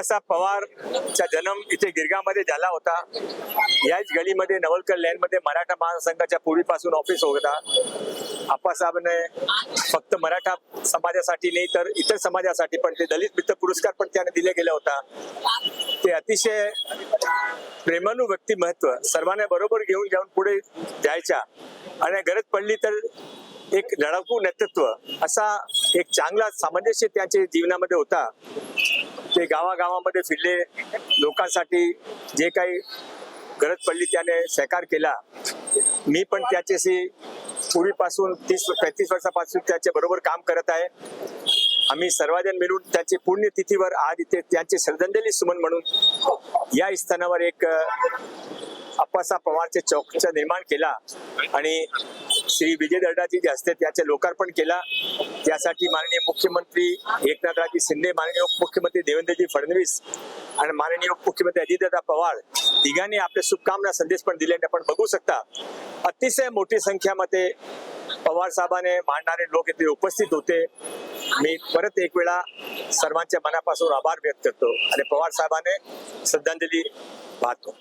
आप्पासाहेब पवारचा जन्म इथे गिरगामध्ये झाला होता. याच गलीमध्ये नवलकर लँडमध्ये मराठा महासंघाच्या पूर्वीपासून ऑफिस होता. आप्पासाहेबने फक्त मराठा समाजासाठी नाही तर इतर समाजासाठी पण ते दलित मित्र पुरस्कार पण त्याने दिले गेला होता. ते अतिशय प्रेमानु व्यक्तिमत्व सर्वांना बरोबर घेऊन जाऊन पुढे जायच्या. आणि गरज पडली तर एक लढाकू नेतृत्व असा एक चांगला सामंजस्य त्यांच्या जीवनामध्ये होता. ते गावागावामध्ये फिरले. लोकांसाठी जे काही गरज पडली त्याने सहकार केला. मी पण त्याच्याशी पूर्वीपासून तीस पैतीस वर्षापासून त्याच्या बरोबर काम करत आहे. आम्ही सर्वजण मिळून त्यांची पुण्यतिथीवर आज इथे त्यांचे श्रद्धांजली सुमन म्हणून या स्थानावर एक अप्पासा अप्पासाहेब पवारचे चौकचा निर्माण केला. आणि श्री विजय दर्डाजी जे असते त्याचे लोकार्पण केला. त्यासाठी माननीय मुख्यमंत्री एकनाथराजी शिंदे माननीय उपमुख्यमंत्री देवेंद्रजी फडणवीस आणि माननीय उपमुख्यमंत्री अजितदादा पवार तिघांनी आपले शुभकामना संदेश पण दिले आपण बघू शकता अतिशय मोठी संख्यामध्ये पवार साहेबाने मांडणारे लोक इथे उपस्थित होते. मी परत एक वेळा सर्वांच्या मनापासून आभार व्यक्त करतो आणि पवार साहेबांने श्रद्धांजली वाहतो.